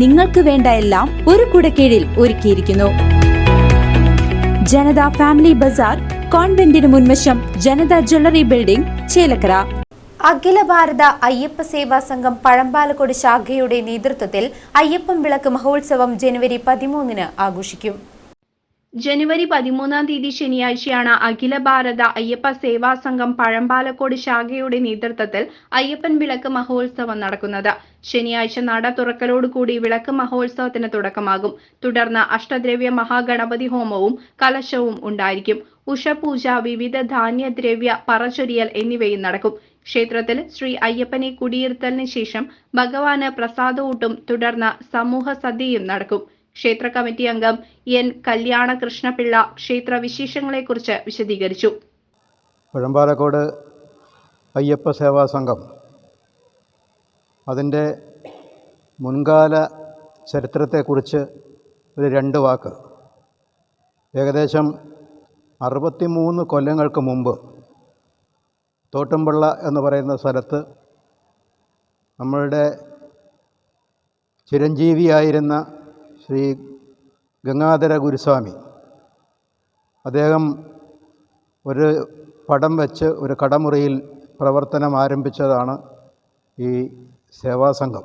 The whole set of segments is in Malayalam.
നിങ്ങൾക്ക് വേണ്ട എല്ലാം ഒരു കുടക്കീഴിൽ ഒരുക്കിയിരിക്കുന്നു. ജനത ഫാമിലി ബസാർ കോൺവെന്റിന് മുൻവശം ജനത ജ്വല്ലറി ബിൽഡിംഗ് ചേലക്കര. അഖില ഭാരത അയ്യപ്പ സേവാ സംഘം പഴമ്പാലക്കോട് ശാഖയുടെ നേതൃത്വത്തിൽ അയ്യപ്പം വിളക്ക് മഹോത്സവം ജനുവരി പതിമൂന്നിന് ആഘോഷിക്കും. ജനുവരി പതിമൂന്നാം തീയതി ശനിയാഴ്ചയാണ് അഖില ഭാരത അയ്യപ്പ സേവാ സംഘം പഴമ്പാലക്കോട് ശാഖയുടെ നേതൃത്വത്തിൽ അയ്യപ്പൻ വിളക്ക് മഹോത്സവം നടക്കുന്നത്. ശനിയാഴ്ച നട തുറക്കലോടുകൂടി വിളക്ക് മഹോത്സവത്തിന് തുടക്കമാകും. തുടർന്ന് അഷ്ടദ്രവ്യ മഹാഗണപതി ഹോമവും കലശവും ഉണ്ടായിരിക്കും. ഉഷപൂജ വിവിധ ധാന്യദ്രവ്യ പറചൊരിയൽ എന്നിവയും നടക്കും. ക്ഷേത്രത്തിൽ ശ്രീ അയ്യപ്പനെ കുടിയിരുത്തലിന് ശേഷം ഭഗവാന് പ്രസാദവൂട്ടും തുടർന്ന് സമൂഹ സദ്യയും നടക്കും. ക്ഷേത്ര കമ്മിറ്റി അംഗം എൻ കല്യാണ കൃഷ്ണപിള്ള ക്ഷേത്ര വിശേഷങ്ങളെക്കുറിച്ച് വിശദീകരിച്ചു. പഴമ്പാലക്കോട് അയ്യപ്പ സേവാ സംഘം അതിന്റെ മുൻകാല ചരിത്രത്തെക്കുറിച്ച് ഒരു രണ്ട് വാക്ക്. ഏകദേശം അറുപത്തിമൂന്ന് കൊല്ലങ്ങൾക്ക് മുമ്പ് തോട്ടുംപിള്ള എന്ന് പറയുന്ന സ്ഥലത്ത് നമ്മളുടെ ചിരഞ്ജീവിയായിരുന്ന ശ്രീ ഗംഗാധര ഗുരുസ്വാമി. അദ്ദേഹം ഒരു പടം വെച്ച് ഒരു കടമുറിയിൽ പ്രവർത്തനം ആരംഭിച്ചതാണ് ഈ സേവാസംഘം.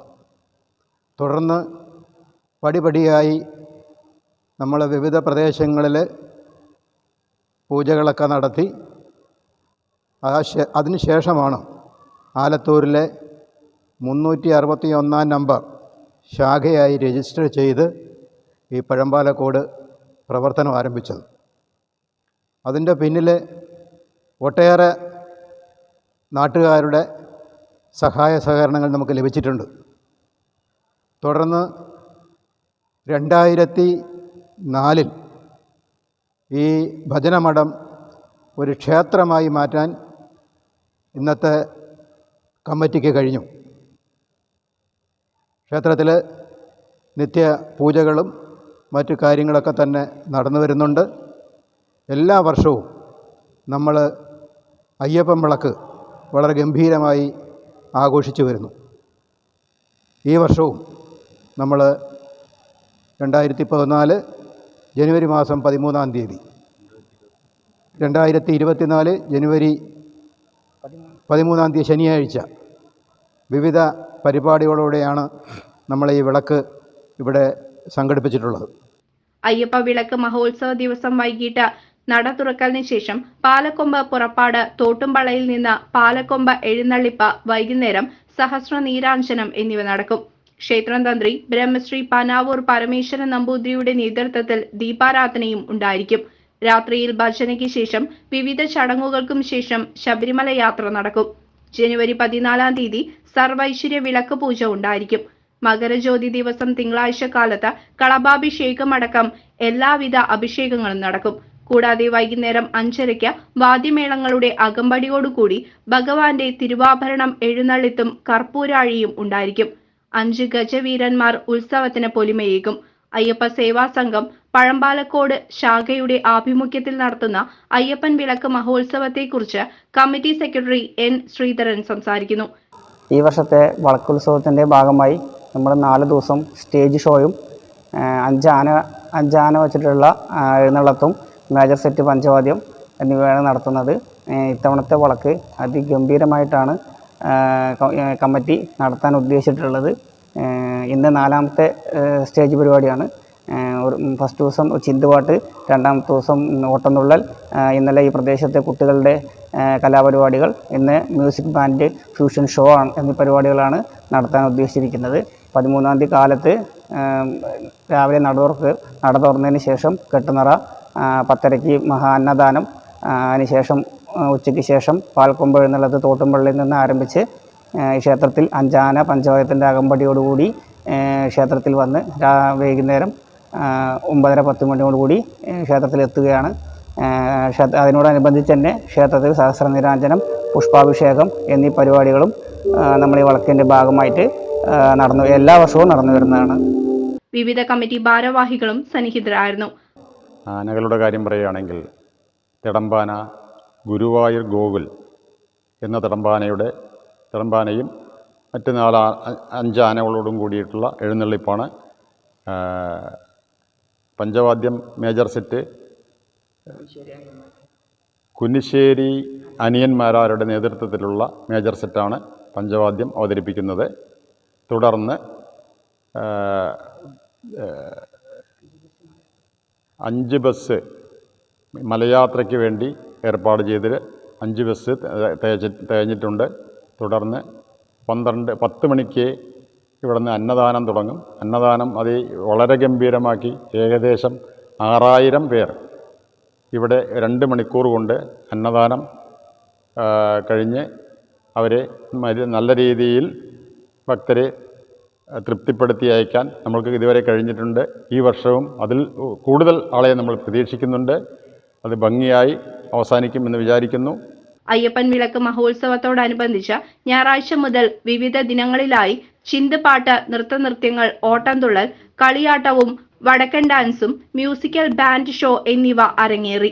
തുടർന്ന് പടിപടിയായി നമ്മൾ വിവിധ പ്രദേശങ്ങളിൽ പൂജകളൊക്കെ നടത്തി. ആ ശേ അതിന് ശേഷമാണ് ആലത്തൂരിലെ മുന്നൂറ്റി അറുപത്തി ഒന്നാം നമ്പർ ശാഖയായി രജിസ്റ്റർ ചെയ്ത് ഈ പഴമ്പാലക്കോട് പ്രവർത്തനം ആരംഭിച്ചത്. അതിന്റെ പിന്നിൽ ഒട്ടേറെ നാട്ടുകാരുടെ സഹായ സഹകരണങ്ങൾ നമുക്ക് ലഭിച്ചിട്ടുണ്ട്. തുടർന്ന് രണ്ടായിരത്തി നാലിൽ ഈ ഭജനമഠം ഒരു ക്ഷേത്രമായി മാറ്റാൻ ഇന്നത്തെ കമ്മിറ്റിക്ക് കഴിഞ്ഞു. ക്ഷേത്രത്തിൽ നിത്യ പൂജകളും മറ്റു കാര്യങ്ങളൊക്കെ തന്നെ നടന്നു വരുന്നുണ്ട്. എല്ലാ വർഷവും നമ്മൾ അയ്യപ്പൻ വിളക്ക് വളരെ ഗംഭീരമായി ആഘോഷിച്ചു വരുന്നു. ഈ വർഷവും നമ്മൾ രണ്ടായിരത്തി പതിനാല് ജനുവരി മാസം പതിമൂന്നാം തീയതി രണ്ടായിരത്തി ഇരുപത്തിനാല് ജനുവരി പതിമൂന്നാം തീയതി ശനിയാഴ്ച വിവിധ പരിപാടികളോടെയാണ് നമ്മൾ ഈ വിളക്ക് ഇവിടെ സംഘടിപ്പിച്ചിട്ടുള്ളത്. അയ്യപ്പ വിളക്ക് മഹോത്സവ ദിവസം വൈകിട്ട് നട തുറക്കലിന് ശേഷം പാലക്കൊമ്പ് പുറപ്പാട് തോട്ടുംപളയിൽ നിന്ന് പാലക്കൊമ്പ് എഴുന്നള്ളിപ്പ് വൈകുന്നേരം സഹസ്ര നീരാഞ്ജനം എന്നിവ നടക്കും. ക്ഷേത്രം തന്ത്രി ബ്രഹ്മശ്രീ പനാവൂർ പരമേശ്വരൻ നമ്പൂതിരിയുടെ നേതൃത്വത്തിൽ ദീപാരാധനയും ഉണ്ടായിരിക്കും. രാത്രിയിൽ ഭജനയ്ക്ക് ശേഷം വിവിധ ചടങ്ങുകൾക്കും ശേഷം ശബരിമല യാത്ര നടക്കും. ജനുവരി പതിനാലാം തീയതി സർവൈശ്വര്യ വിളക്ക് പൂജ ഉണ്ടായിരിക്കും. മകരജ്യോതി ദിവസം തിങ്കളാഴ്ച കാലത്ത് കളഭാഭിഷേകം അടക്കം എല്ലാവിധ അഭിഷേകങ്ങളും നടക്കും. കൂടാതെ വൈകുന്നേരം അഞ്ചരയ്ക്ക് വാദ്യമേളങ്ങളുടെ അകമ്പടിയോടുകൂടി ഭഗവാന്റെ തിരുവാഭരണം എഴുന്നള്ളിത്തും കർപ്പൂരാഴിയും ഉണ്ടായിരിക്കും. അഞ്ച് ഗജവീരന്മാർ ഉത്സവത്തിന് പൊലിമയേകും. അയ്യപ്പ സേവാ സംഘം പഴമ്പാലക്കോട് ശാഖയുടെ ആഭിമുഖ്യത്തിൽ നടത്തുന്ന അയ്യപ്പൻ വിളക്ക് മഹോത്സവത്തെക്കുറിച്ച് കമ്മിറ്റി സെക്രട്ടറി എൻ ശ്രീധരൻ സംസാരിക്കുന്നു. ഈ വർഷത്തെ വളക്കുത്സവത്തിന്റെ ഭാഗമായി നമ്മൾ നാല് ദിവസം സ്റ്റേജ് ഷോയും അഞ്ചാന അഞ്ചാന വച്ചിട്ടുള്ള എഴുന്നള്ളത്തും മേജർ സെറ്റ് പഞ്ചവാദ്യം എന്നിവയാണ് നടത്തുന്നത്. ഇത്തവണത്തെ വളക്ക് അതിഗംഭീരമായിട്ടാണ് കമ്മിറ്റി നടത്താൻ ഉദ്ദേശിച്ചിട്ടുള്ളത്. ഇന്ന് നാലാമത്തെ സ്റ്റേജ് പരിപാടിയാണ്. ഒരു ഫസ്റ്റ് ദിവസം ചിന്തുപാട്ട് രണ്ടാമത്തെ ദിവസം ഓട്ടംതുള്ളൽ ഇന്നലെ ഈ പ്രദേശത്തെ കുട്ടികളുടെ കലാപരിപാടികൾ ഇന്ന് മ്യൂസിക് ബാൻഡ് ഫ്യൂഷൻ ഷോ ആണ് എന്നീ പരിപാടികളാണ് നടത്താൻ ഉദ്ദേശിച്ചിരിക്കുന്നത്. പതിമൂന്നാം തീയതി കാലത്ത് രാവിലെ നടുവർക്ക് നട തുറന്നതിന് ശേഷം കെട്ടുനിറ പത്തരയ്ക്ക് മഹാ അന്നദാനം അതിനുശേഷം ഉച്ചയ്ക്ക് ശേഷം പാൽക്കൊമ്പ് എഴുന്നള്ളത്ത് തോട്ടുംപള്ളിയിൽ നിന്ന് ആരംഭിച്ച് ക്ഷേത്രത്തിൽ അഞ്ചാന പഞ്ചായത്തിന്റെ അകമ്പടിയോടുകൂടി ക്ഷേത്രത്തിൽ വന്ന് വൈകുന്നേരം ഒമ്പതര പത്ത് മണിയോടുകൂടി കൂടി ക്ഷേത്രത്തിൽ എത്തുകയാണ് ആ, ക്ഷേത്ര അതിനോടനുബന്ധിച്ച് തന്നെ ക്ഷേത്രത്തിൽ സഹസ്രനിരാഞ്ജനം പുഷ്പാഭിഷേകം എന്നീ പരിപാടികളും നമ്മൾ ഈ വളക്കിന്റെ ഭാഗമായിട്ട് നടന്നു എല്ലാ വർഷവും നടന്നു വരുന്നതാണ്. വിവിധ കമ്മിറ്റി ഭാരവാഹികളും സന്നിഹിതരായിരുന്നു. ആനകളുടെ കാര്യം പറയുകയാണെങ്കിൽ തിടമ്പാന ഗുരുവായൂർ ഗോകുൽ എന്ന തിടമ്പാനയുടെ തിടമ്പാനയും മറ്റ് നാല് അഞ്ച് ആനകളോടും കൂടിയിട്ടുള്ള എഴുന്നള്ളിപ്പാണ് പഞ്ചവാദ്യം മേജർ സെറ്റ്. കുനിശ്ശേരി അനിയന്മാരാരുടെ നേതൃത്വത്തിലുള്ള മേജർ സെറ്റാണ് പഞ്ചവാദ്യം അവതരിപ്പിക്കുന്നത്. തുടർന്ന് അഞ്ച് ബസ് മലയാത്രയ്ക്ക് വേണ്ടി ഏർപ്പാട് ചെയ്ത് അഞ്ച് ബസ് തേച്ച് തേഞ്ഞിട്ടുണ്ട്. തുടർന്ന് പന്ത്രണ്ട് പത്ത് മണിക്ക് ഇവിടുന്ന് അന്നദാനം തുടങ്ങും. അന്നദാനം അത് വളരെ ഗംഭീരമാക്കി. ഏകദേശം ആറായിരം പേർ ഇവിടെ രണ്ട് മണിക്കൂർ കൊണ്ട് അന്നദാനം കഴിഞ്ഞ് അവരെ നല്ല രീതിയിൽ ഭക്തരെ തൃപ്തിപ്പെടുത്തി അയക്കാൻ നമ്മൾക്ക് ഇതുവരെ കഴിഞ്ഞിട്ടുണ്ട്. ഈ വർഷവും അതിൽ കൂടുതൽ ആളെ നമ്മൾ പ്രതീക്ഷിക്കുന്നുണ്ട്. അത് ഭംഗിയായി അവസാനിക്കുമെന്ന് വിചാരിക്കുന്നു. അയ്യപ്പൻ വിളക്ക് മഹോത്സവത്തോടനുബന്ധിച്ച് ഞായറാഴ്ച മുതൽ വിവിധ ദിനങ്ങളിലായി ചിന്തുപാട്ട് നൃത്തനൃത്യങ്ങൾ ഓട്ടംതുള്ളൽ കളിയാട്ടവും വടക്കൻ ഡാൻസും മ്യൂസിക്കൽ ബാൻഡ് ഷോ എന്നിവ അരങ്ങേറി.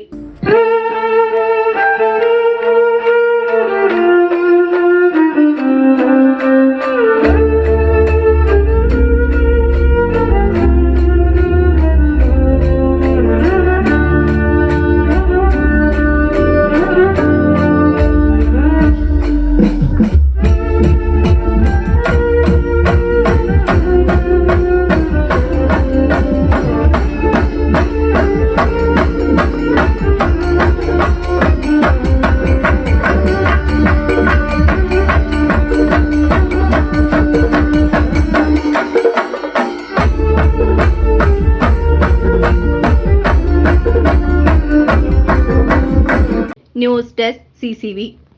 News desk C